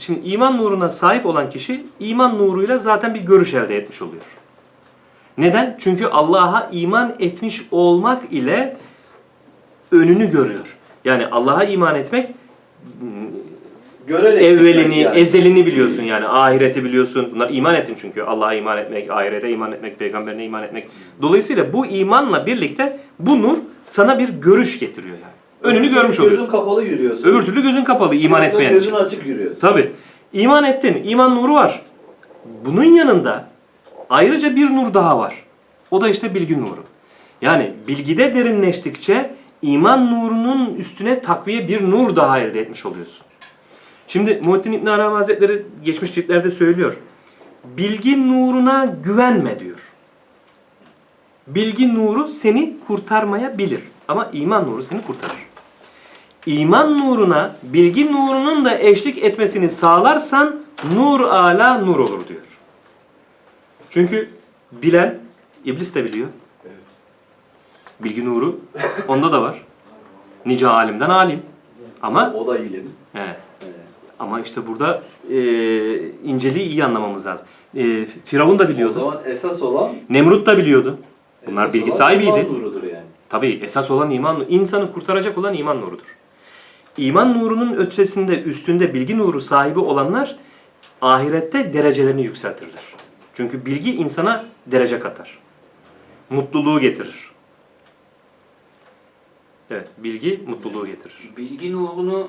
Şimdi iman nuruna sahip olan kişi iman nuruyla zaten bir görüş elde etmiş oluyor. Neden? Çünkü Allah'a iman etmiş olmak ile önünü görüyor. Yani Allah'a iman etmek Görerek evvelini, yani. ezelini biliyorsun yani ahireti biliyorsun. Bunlar iman ettin çünkü Allah'a iman etmek, ahirete iman etmek, peygamberine iman etmek. Dolayısıyla bu imanla birlikte bu nur sana bir görüş getiriyor yani. Önünü görmüş Gözün oluyorsun. kapalı yürüyorsun. Öbür türlü gözün kapalı iman Biraz etmeyen Gözün için. açık yürüyorsun. Tabi. İman ettin. iman nuru var. Bunun yanında ayrıca bir nur daha var. O da işte bilgi nuru. Yani bilgide derinleştikçe iman nurunun üstüne takviye bir nur daha elde etmiş oluyorsun. Şimdi Muhittin İbn Arabi Hazretleri geçmiş ciltlerde söylüyor. Bilgi nuruna güvenme diyor. Bilgi nuru seni kurtarmayabilir. Ama iman nuru seni kurtarır. İman nuruna bilgi nurunun da eşlik etmesini sağlarsan nur ala nur olur diyor. Çünkü bilen iblis de biliyor. Bilgi nuru onda da var. Nice alimden alim. Ama O da ilim. he, ama işte burada e, inceliği iyi anlamamız lazım. E, Firavun da O biliyordu. zaman esas olan Nemrut da biliyordu. Bunlar esas bilgi sahibiydi. yani. Tabii esas olan iman, insanı kurtaracak olan iman nurudur. İman nurunun ötesinde, üstünde bilgi nuru sahibi olanlar ahirette derecelerini yükseltirler. Çünkü bilgi insana derece katar. Mutluluğu getirir. Evet, bilgi mutluluğu getirir. Bilgi nurunu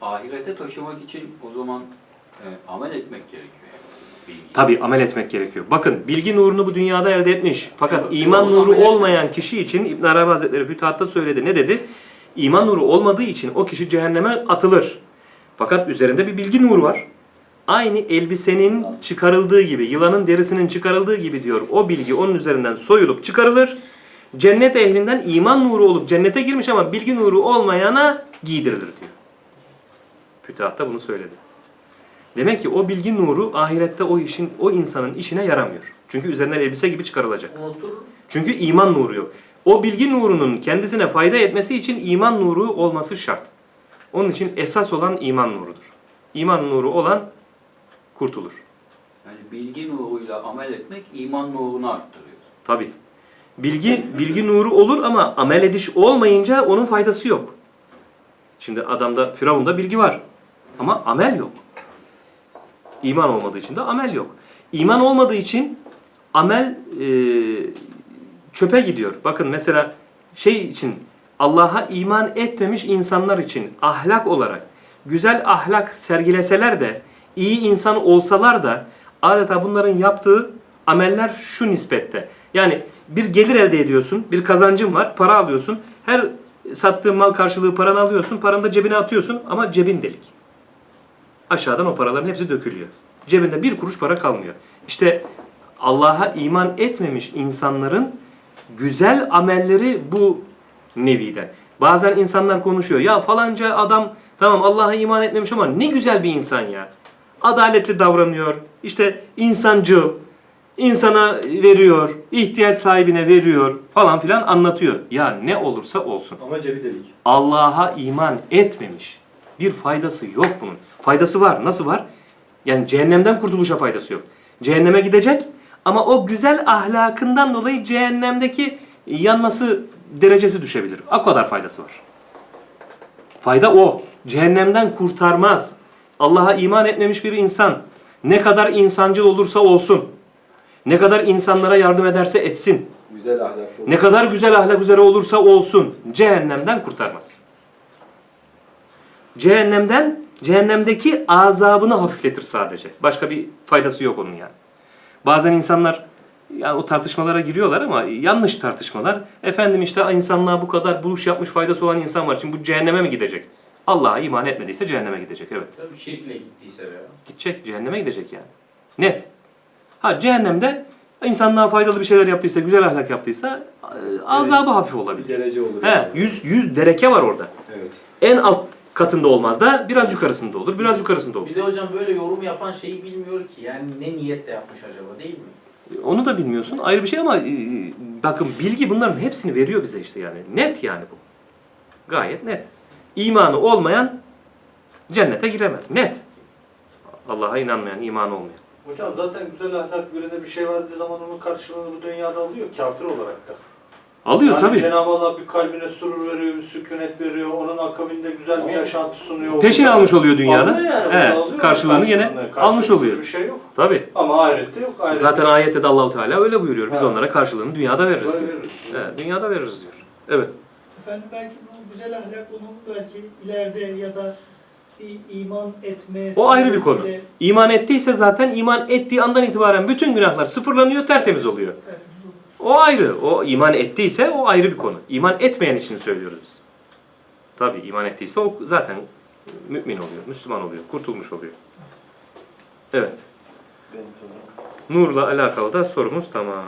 ahirete taşımak için o zaman e, amel etmek gerekiyor. Bilgi. Tabii amel etmek gerekiyor. Bakın bilgi nurunu bu dünyada elde etmiş. Fakat iman nuru olmayan kişi için İbn Arabi Hazretleri Fütuhat'ta söyledi. Ne dedi? İman nuru olmadığı için o kişi cehenneme atılır. Fakat üzerinde bir bilgi nuru var. Aynı elbisenin çıkarıldığı gibi, yılanın derisinin çıkarıldığı gibi diyor. O bilgi onun üzerinden soyulup çıkarılır. Cennet ehlinden iman nuru olup cennete girmiş ama bilgi nuru olmayana giydirilir diyor. Fütuhat'ta bunu söyledi. Demek ki o bilgi nuru ahirette o işin o insanın işine yaramıyor. Çünkü üzerinden elbise gibi çıkarılacak. Çünkü iman nuru yok. O bilgi nurunun kendisine fayda etmesi için iman nuru olması şart. Onun için esas olan iman nurudur. İman nuru olan kurtulur. Yani bilgi nuruyla amel etmek iman nurunu arttırıyor. Tabi. Bilgi bilgi nuru olur ama amel ediş olmayınca onun faydası yok. Şimdi adamda Firavun'da bilgi var ama amel yok. İman olmadığı için de amel yok. İman olmadığı için amel e, çöpe gidiyor. Bakın mesela şey için Allah'a iman etmemiş insanlar için ahlak olarak güzel ahlak sergileseler de iyi insan olsalar da adeta bunların yaptığı ameller şu nispette. Yani bir gelir elde ediyorsun, bir kazancın var, para alıyorsun. Her sattığın mal karşılığı paranı alıyorsun, paranı da cebine atıyorsun ama cebin delik. Aşağıdan o paraların hepsi dökülüyor. Cebinde bir kuruş para kalmıyor. İşte Allah'a iman etmemiş insanların güzel amelleri bu neviden. Bazen insanlar konuşuyor. Ya falanca adam tamam Allah'a iman etmemiş ama ne güzel bir insan ya. Adaletli davranıyor. İşte insancıl. insana veriyor. ihtiyaç sahibine veriyor falan filan anlatıyor. Ya ne olursa olsun. Ama cebi delik. Allah'a iman etmemiş. Bir faydası yok bunun. Faydası var. Nasıl var? Yani cehennemden kurtuluşa faydası yok. Cehenneme gidecek ama o güzel ahlakından dolayı cehennemdeki yanması derecesi düşebilir. O kadar faydası var. Fayda o. Cehennemden kurtarmaz. Allah'a iman etmemiş bir insan ne kadar insancıl olursa olsun, ne kadar insanlara yardım ederse etsin, Güzel ahlaklı. ne kadar güzel ahlak üzere olursa olsun cehennemden kurtarmaz. Cehennemden, cehennemdeki azabını hafifletir sadece. Başka bir faydası yok onun yani. Bazen insanlar yani o tartışmalara giriyorlar ama yanlış tartışmalar. Efendim işte insanlığa bu kadar buluş yapmış faydası olan insan var. Şimdi bu cehenneme mi gidecek? Allah'a iman etmediyse cehenneme gidecek evet. Tabii şirkle gittiyse veya. Gidecek, cehenneme gidecek yani. Net. Ha cehennemde insanlığa faydalı bir şeyler yaptıysa, güzel ahlak yaptıysa e, azabı hafif Bir olabilir. derece olur. He, yani. 100 100 dereke var orada. Evet. En alt katında olmaz da biraz yukarısında olur, biraz yukarısında olur. Bir de hocam böyle yorum yapan şeyi bilmiyor ki. Yani ne niyetle yapmış acaba değil mi? Onu da bilmiyorsun ayrı bir şey ama e, bakın bilgi bunların hepsini veriyor bize işte yani. Net yani bu. Gayet net. İmanı olmayan cennete giremez. Net. Allah'a inanmayan, iman olmayan. Hocam zaten güzel ahlak birine bir şey verdiği zaman onun karşılığını bu dünyada alıyor kafir olarak da. Alıyor yani tabii. Cenab-ı Allah bir kalbine surur veriyor, bir sükunet veriyor, onun akabinde güzel bir yaşantı sunuyor. Peşin almış oluyor dünyada. Alıyor yani, Evet, alıyor karşılığını gene karşılığını. almış oluyor. Bir şey yok. Tabii. Ama ahirette yok. Ahirette Zaten ayette de Allahu Teala öyle buyuruyor. Biz Evet. onlara karşılığını dünyada veririz Böyle diyor. veririz. Evet, dünyada veririz diyor. Evet. Efendim belki bu güzel ahlak onun belki ileride ya da bir iman etme O ayrı bir konu. İman ettiyse zaten iman ettiği andan itibaren bütün günahlar sıfırlanıyor, tertemiz oluyor. Evet, O ayrı. O iman ettiyse o ayrı bir konu. İman etmeyen için söylüyoruz biz. Tabii iman ettiyse o zaten mümin oluyor, Müslüman oluyor, kurtulmuş oluyor. Evet. Nurla alakalı da sorumuz tamam.